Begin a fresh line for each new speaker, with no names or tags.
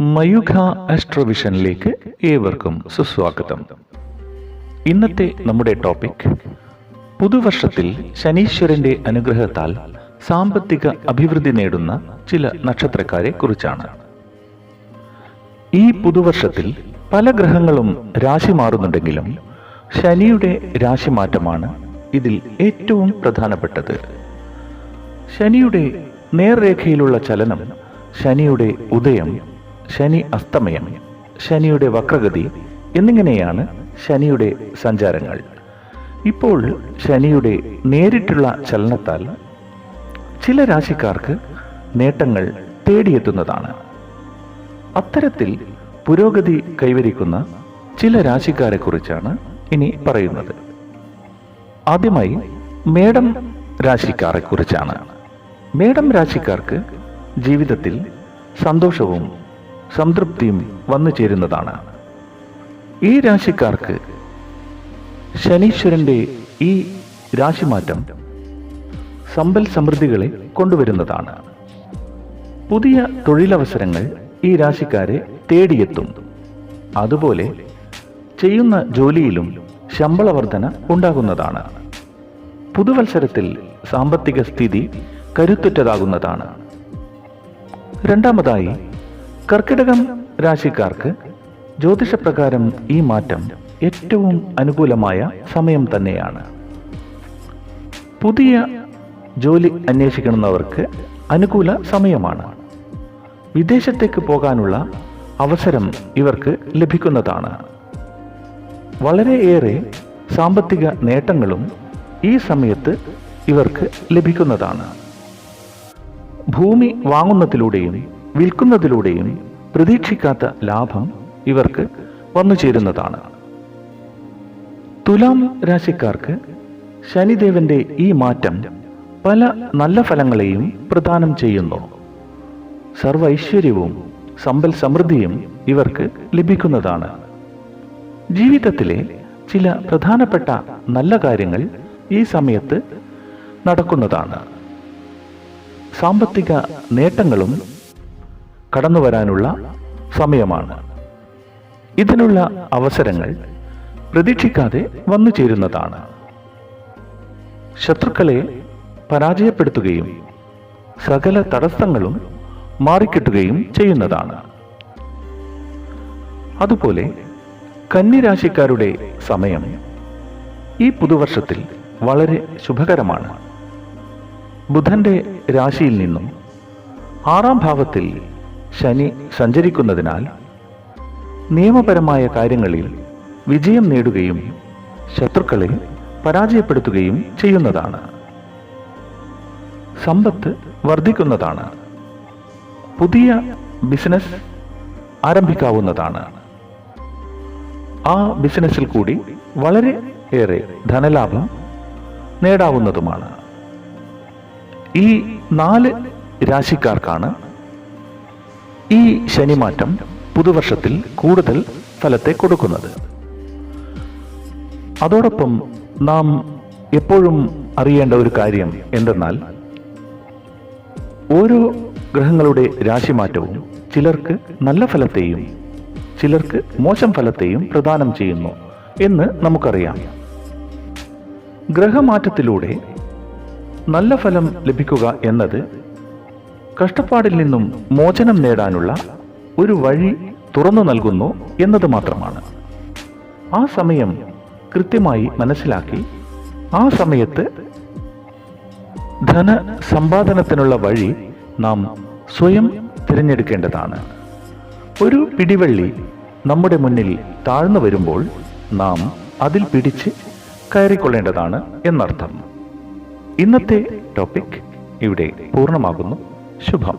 മയുഖ ആസ്ട്രോവിഷനിലേക്ക് ഏവർക്കും സുസ്വാഗതം. ഇന്നത്തെ നമ്മുടെ ടോപ്പിക് പുതുവർഷത്തിൽ ശനീശ്വരന്റെ അനുഗ്രഹത്താൽ സാമ്പത്തിക അഭിവൃദ്ധി നേടുന്ന ചില നക്ഷത്രക്കാരെ കുറിച്ചാണ്. ഈ പുതുവർഷത്തിൽ പല ഗ്രഹങ്ങളും രാശി മാറുന്നുണ്ടെങ്കിലും ശനിയുടെ രാശി മാറ്റമാണ് ഇതിൽ ഏറ്റവും പ്രധാനപ്പെട്ടത്. ശനിയുടെ നേർരേഖയിലുള്ള ചലനം ശനിയുടെ ഉദയം ശനി അസ്തമയം ശനിയുടെ വക്രഗതി എന്നിങ്ങനെയാണ് ശനിയുടെ സഞ്ചാരങ്ങൾ. ഇപ്പോൾ ശനിയുടെ നേരിട്ടുള്ള ചലനത്താൽ ചില രാശിക്കാർക്ക് നേട്ടങ്ങൾ തേടിയെത്തുന്നതാണ്. അത്തരത്തിൽ പുരോഗതി കൈവരിക്കുന്ന ചില രാശിക്കാരെ കുറിച്ചാണ് ഇനി പറയുന്നത്. ആദ്യമായി മേടം രാശിക്കാരെ കുറിച്ചാണ്. മേടം രാശിക്കാർക്ക് ജീവിതത്തിൽ സന്തോഷവും സംതൃപ്തിയും വന്നു ചേരുന്നതാണ്. ഈ രാശിക്കാർക്ക് ശനീശ്വരന്റെ ഈ രാശിമാറ്റം സമ്പൽ സമൃദ്ധികളെ കൊണ്ടുവരുന്നതാണ്. പുതിയ തൊഴിലവസരങ്ങൾ ഈ രാശിക്കാരെ തേടിയെത്തും. അതുപോലെ ചെയ്യുന്ന ജോലിയിലും ശമ്പള വർധന ഉണ്ടാകുന്നതാണ്. പുതുവത്സരത്തിൽ സാമ്പത്തിക സ്ഥിതി കരുത്തുറ്റതാകുന്നതാണ്. രണ്ടാമതായി കർക്കിടകം രാശിക്കാർക്ക് ജ്യോതിഷപ്രകാരം ഈ മാറ്റം ഏറ്റവും അനുകൂലമായ സമയം തന്നെയാണ്. പുതിയ ജോലി അന്വേഷിക്കുന്നവർക്ക് അനുകൂല സമയമാണ്. വിദേശത്തേക്ക് പോകാനുള്ള അവസരം ഇവർക്ക് ലഭിക്കുന്നതാണ്. വളരെയേറെ സാമ്പത്തിക നേട്ടങ്ങളും ഈ സമയത്ത് ഇവർക്ക് ലഭിക്കുന്നതാണ്. ഭൂമി വാങ്ങുന്നതിലൂടെയും വിൽക്കുന്നതിലൂടെയും പ്രതീക്ഷിക്കാത്ത ലാഭം ഇവർക്ക് വന്നു ചേരുന്നതാണ്. തുലാം രാശിക്കാർക്ക് ശനിദേവന്റെ ഈ മാറ്റം പല നല്ല ഫലങ്ങളെയും പ്രദാനം ചെയ്യുന്നു. സർവ ഐശ്വര്യവും സമ്പൽ സമൃദ്ധിയും ഇവർക്ക് ലഭിക്കുന്നതാണ്. ജീവിതത്തിലെ ചില പ്രധാനപ്പെട്ട നല്ല കാര്യങ്ങൾ ഈ സമയത്ത് നടക്കുന്നതാണ്. സാമ്പത്തിക നേട്ടങ്ങളും കടന്നു വരാനുള്ള സമയമാണ്. ഇതിനുള്ള അവസരങ്ങൾ പ്രതീക്ഷിക്കാതെ വന്നു ചേരുന്നതാണ്. ശത്രുക്കളെ പരാജയപ്പെടുത്തുകയും സകല തടസ്സങ്ങളും മാറിക്കിട്ടുകയും ചെയ്യുന്നതാണ്. അതുപോലെ കന്നിരാശിക്കാരുടെ സമയം ഈ പുതുവർഷത്തിൽ വളരെ ശുഭകരമാണ്. ബുധന്റെ രാശിയിൽ നിന്നും ആറാം ഭാവത്തിൽ ശനി സഞ്ചരിക്കുന്നതിനാൽ നിയമപരമായ കാര്യങ്ങളിൽ വിജയം നേടുകയും ശത്രുക്കളെ പരാജയപ്പെടുത്തുകയും ചെയ്യുന്നതാണ്. സമ്പത്ത് വർദ്ധിക്കുന്നതാണ്. പുതിയ ബിസിനസ് ആരംഭിക്കാവുന്നതാണ്. ആ ബിസിനസ്സിൽ കൂടി വളരെ ഏറെ ധനലാഭം നേടാവുന്നതുമാണ്. ഈ നാല് രാശിക്കാർക്കാണ് ഈ ശനിമാറ്റം പുതുവർഷത്തിൽ കൂടുതൽ ഫലത്തെ കൊടുക്കുന്നത്. അതോടൊപ്പം നാം എപ്പോഴും അറിയേണ്ട ഒരു കാര്യം എന്തെന്നാൽ ഓരോ ഗ്രഹങ്ങളുടെ രാശിമാറ്റവും ചിലർക്ക് നല്ല ഫലത്തെയും ചിലർക്ക് മോശം ഫലത്തെയും പ്രദാനം ചെയ്യുന്നു എന്ന് നമുക്കറിയാം. ഗ്രഹമാറ്റത്തിലൂടെ നല്ല ഫലം ലഭിക്കുക എന്നത് കഷ്ടപ്പാടിൽ നിന്നും മോചനം നേടാനുള്ള ഒരു വഴി തുറന്നു നൽകുന്നു എന്നത് മാത്രമാണ്. ആ സമയം കൃത്യമായി മനസ്സിലാക്കി ആ സമയത്ത് ധന സമ്പാദനത്തിനുള്ള വഴി നാം സ്വയം തിരഞ്ഞെടുക്കേണ്ടതാണ്. ഒരു പിടിവള്ളി നമ്മുടെ മുന്നിൽ താഴ്ന്നു വരുമ്പോൾ നാം അതിൽ പിടിച്ച് കയറിക്കൊള്ളേണ്ടതാണ് എന്നർത്ഥം. ഇന്നത്തെ ടോപ്പിക് ഇവിടെ പൂർണമാകുന്നു. 是吧